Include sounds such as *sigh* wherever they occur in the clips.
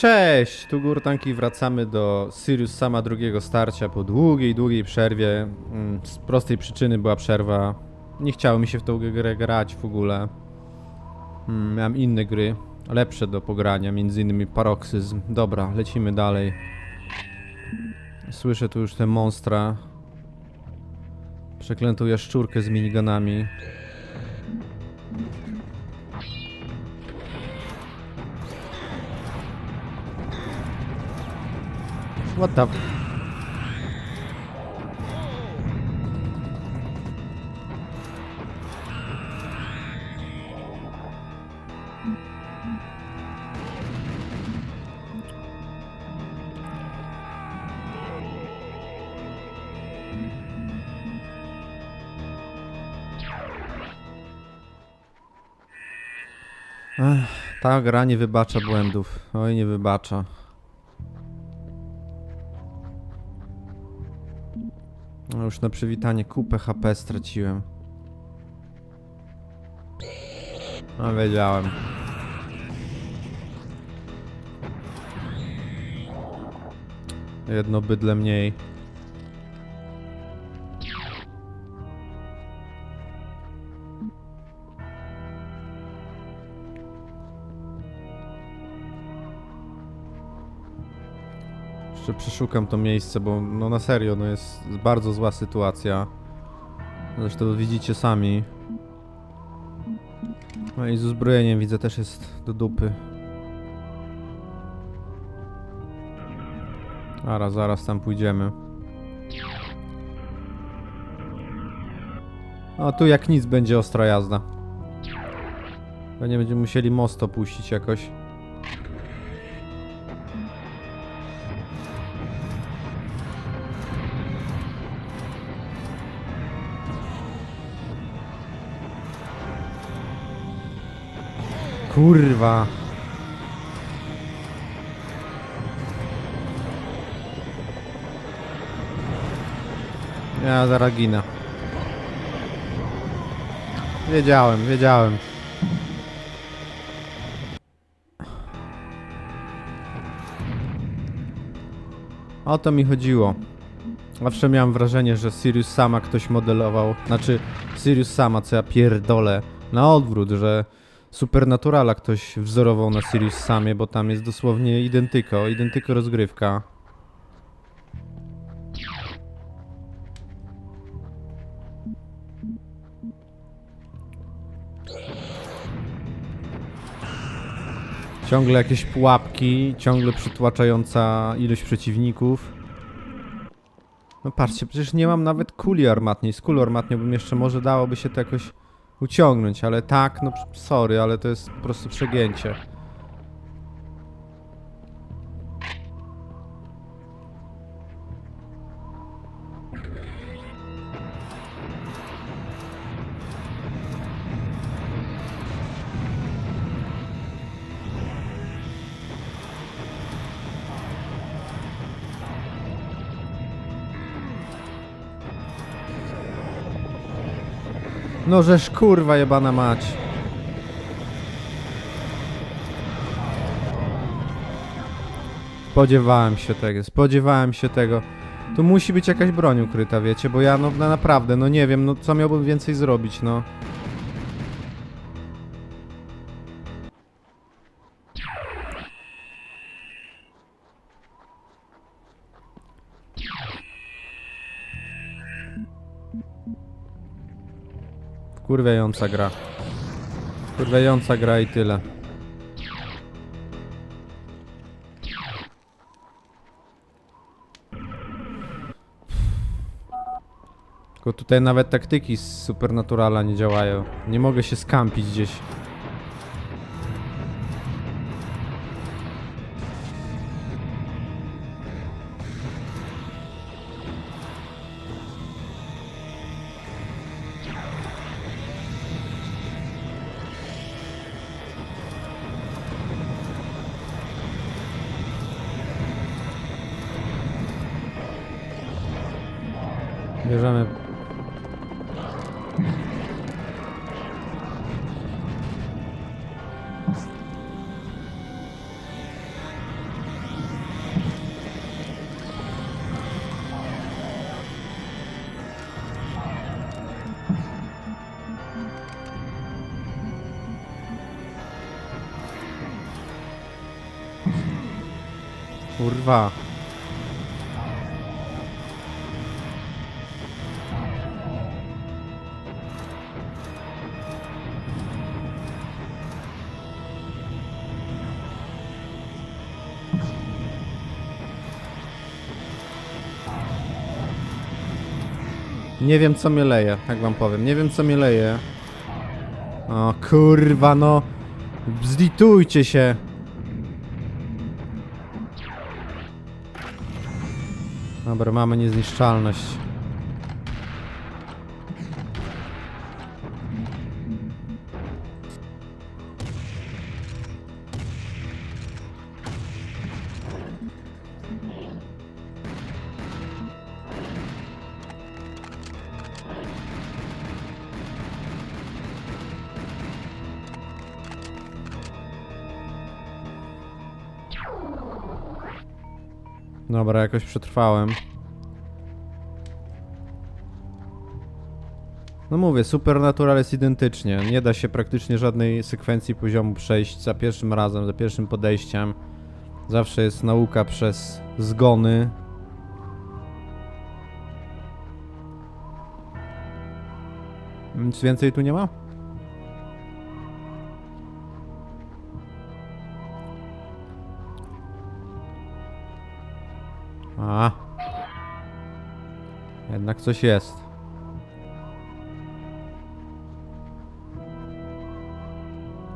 Cześć, tu Gurtanki, wracamy do Sirius Sama drugiego starcia po długiej, długiej przerwie. Mm, Z prostej przyczyny była przerwa. Nie chciało mi się w tą grę grać w ogóle. Mm, Miałem inne gry, lepsze do pogrania, między innymi Paroxysm. Dobra, lecimy dalej. Słyszę tu już te monstra. Przeklętą jaszczurkę z miniganami. What the... Ta gra nie wybacza błędów. Oj, nie wybacza. No już na przywitanie kupę HP straciłem. No wiedziałem. Jedno bydle mniej. Jeszcze przeszukam to miejsce, bo no na serio, no jest bardzo zła sytuacja. Zresztą widzicie sami. No i z uzbrojeniem widzę też jest do dupy. Zaraz, zaraz tam pójdziemy. O, tu jak nic będzie ostra jazda. Pewnie będziemy musieli most opuścić jakoś. Kurwa. Ja zaraz ginę. Wiedziałem, wiedziałem. O to mi chodziło. Zawsze miałem wrażenie, że Sirius sama ktoś modelował. Znaczy, Sirius sama, co ja pierdolę. Na odwrót, że Supernaturala ktoś wzorował na Sirius Samie, bo tam jest dosłownie identyko, identyko rozgrywka. Ciągle jakieś pułapki, ciągle przytłaczająca ilość przeciwników. No patrzcie, przecież nie mam nawet kuli armatniej. Z kulą armatnią bym jeszcze może dałoby się to jakoś uciągnąć, ale tak, no sorry, ale to jest po prostu przegięcie. No żeż kurwa jebana mać. Spodziewałem się tego, spodziewałem się tego. Tu musi być jakaś broń ukryta, wiecie, bo ja no, no naprawdę, no nie wiem, no co miałbym więcej zrobić, no. Wkurwiająca gra. Wkurwiająca gra i tyle. Tylko tutaj nawet taktyki z Supernaturala nie działają. Nie mogę się skampić gdzieś. Kurwa. Nie wiem co mnie leje, tak wam powiem. Nie wiem co mnie leje. O kurwa no. Zlitujcie się. Dobra, mamy niezniszczalność. Dobra, jakoś przetrwałem. No mówię, Supernatural jest identycznie. Nie da się praktycznie żadnej sekwencji poziomu przejść za pierwszym razem, za pierwszym podejściem. Zawsze jest nauka przez zgony. Nic więcej tu nie ma? Jednak coś jest.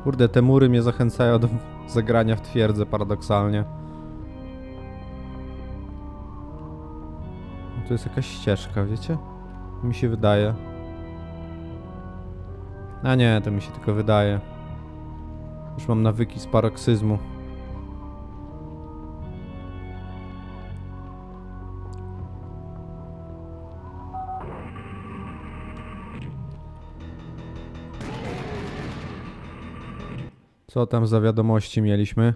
Kurde, te mury mnie zachęcają do zagrania w twierdzę paradoksalnie. Tu jest jakaś ścieżka, wiecie? Mi się wydaje. A nie, to mi się tylko wydaje. Już mam nawyki z paroksyzmu. Co tam za wiadomości mieliśmy?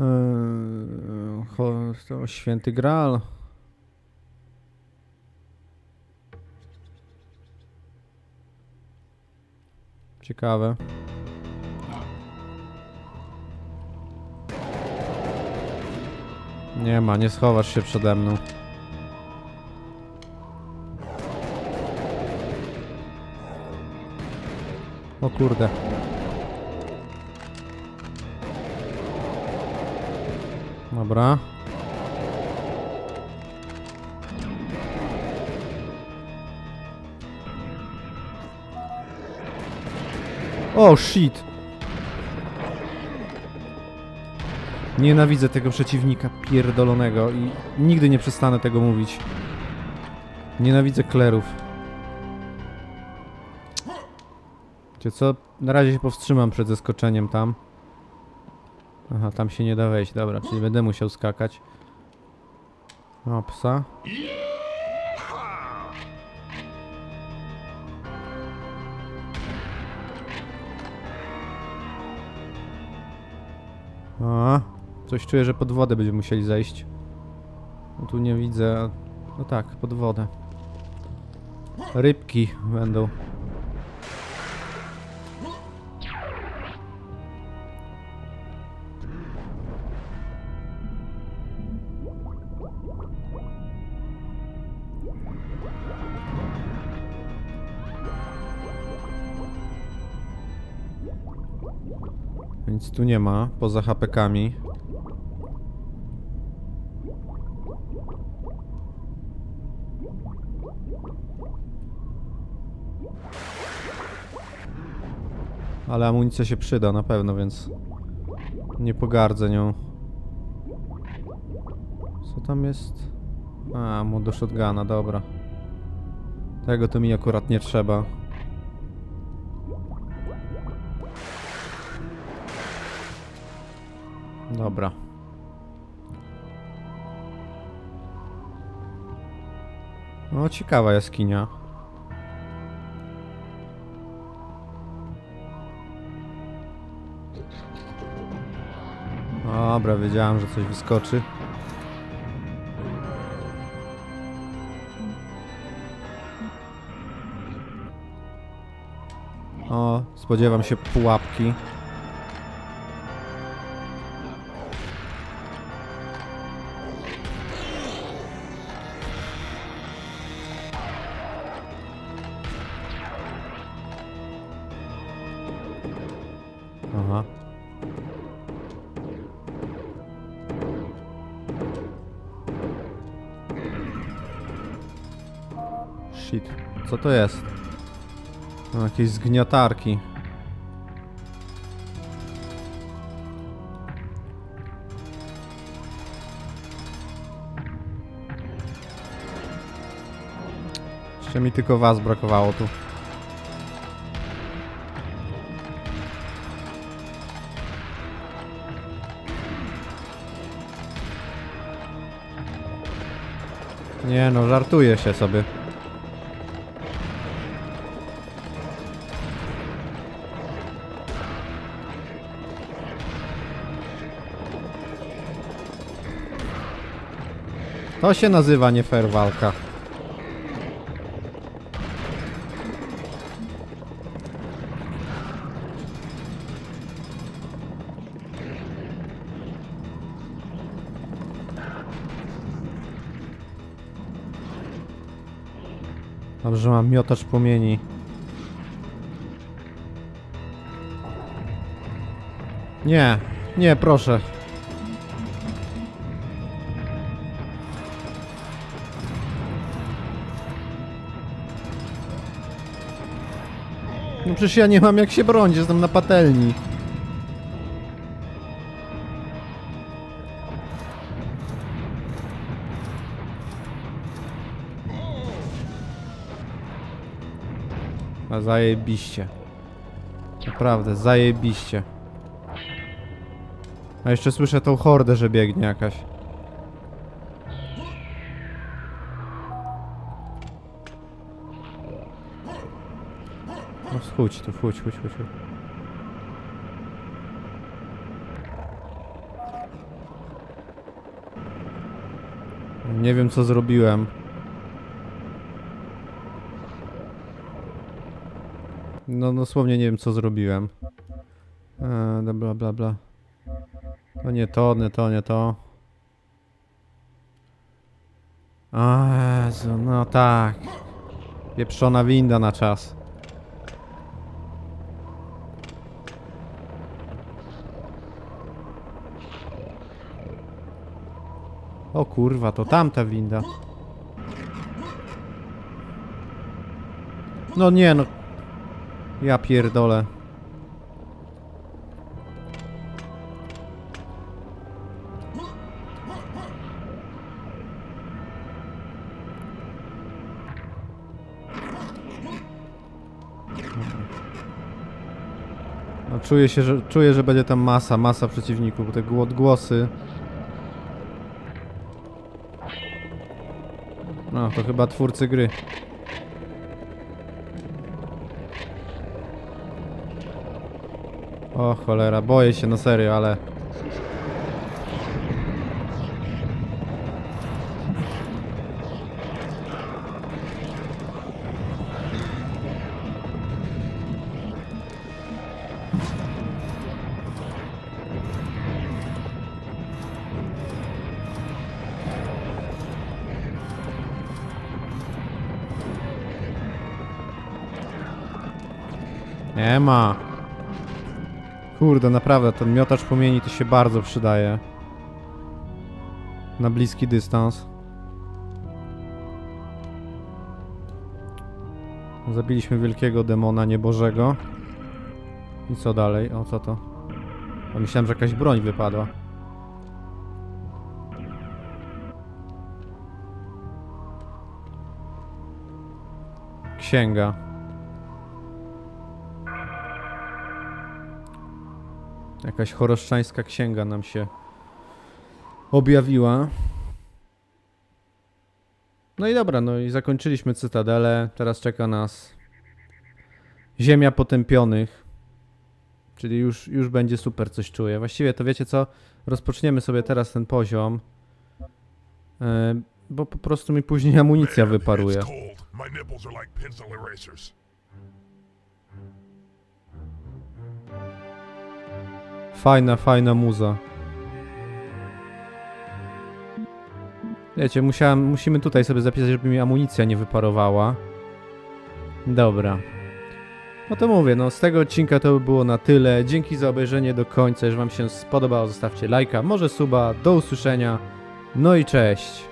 Eee, święty Graal. Ciekawe. Nie ma, nie schowasz się przede mną. O kurde. Dobra. O, shit. Nienawidzę tego przeciwnika pierdolonego i nigdy nie przestanę tego mówić. Nienawidzę klerów. Wiecie co? Na razie się powstrzymam przed zeskoczeniem tam. Aha, tam się nie da wejść, dobra, czyli będę musiał skakać. O, psa. A, coś czuję, że pod wodę będziemy musieli zejść. No tu nie widzę. No tak, pod wodę. Rybki będą. Nic tu nie ma, poza hapekami. Ale amunicja się przyda na pewno, więc nie pogardzę nią. Co tam jest? A, mu shotguna, dobra. Tego to mi akurat nie trzeba. Dobra. No, ciekawa jaskinia. Dobra, wiedziałem, że coś wyskoczy. O, spodziewam się pułapki. Shit. Co to jest? No, jakieś zgniatarki. Jeszcze mi tylko was brakowało tu. Nie no, żartuje się sobie. To się nazywa nie fair walka. Dobrze, mam miotacz płomieni. Nie, nie, proszę. Przecież ja nie mam jak się bronić, jestem na patelni. A zajebiście. Naprawdę, zajebiście. A jeszcze słyszę tą hordę, że biegnie jakaś. Chodź tu, chodź, chodź, chodź. Nie wiem co zrobiłem. No dosłownie nie wiem co zrobiłem. Eee, bla bla bla. No nie to, nie to, nie to. No tak. Pieprzona winda na czas. O kurwa, to tamta winda. No nie no. Ja pierdolę. No, czuję się, że czuję, że będzie tam masa, masa przeciwników, te gło- odgłosy. No, to chyba twórcy gry. O cholera, boję się na serio, ale... Nie ma. Kurde, naprawdę, ten miotacz płomieni to się bardzo przydaje. Na bliski dystans. Zabiliśmy wielkiego demona niebożego. I co dalej? O, co to? O, myślałem, że jakaś broń wypadła. Księga. Jakaś choroszczańska księga nam się objawiła. No i dobra, no i zakończyliśmy cytadelę. Teraz czeka nas Ziemia Potępionych. Czyli już, już będzie super, coś czuję. Właściwie to wiecie co? Rozpoczniemy sobie teraz ten poziom. e, Bo po prostu mi później *laughs* amunicja wyparuje. Fajna, fajna muza. Wiecie, musiałem, musimy tutaj sobie zapisać, żeby mi amunicja nie wyparowała. Dobra. No to mówię, no z tego odcinka to by było na tyle. Dzięki za obejrzenie do końca. Jeżeli wam się spodobało, zostawcie lajka, może suba. Do usłyszenia. No i cześć.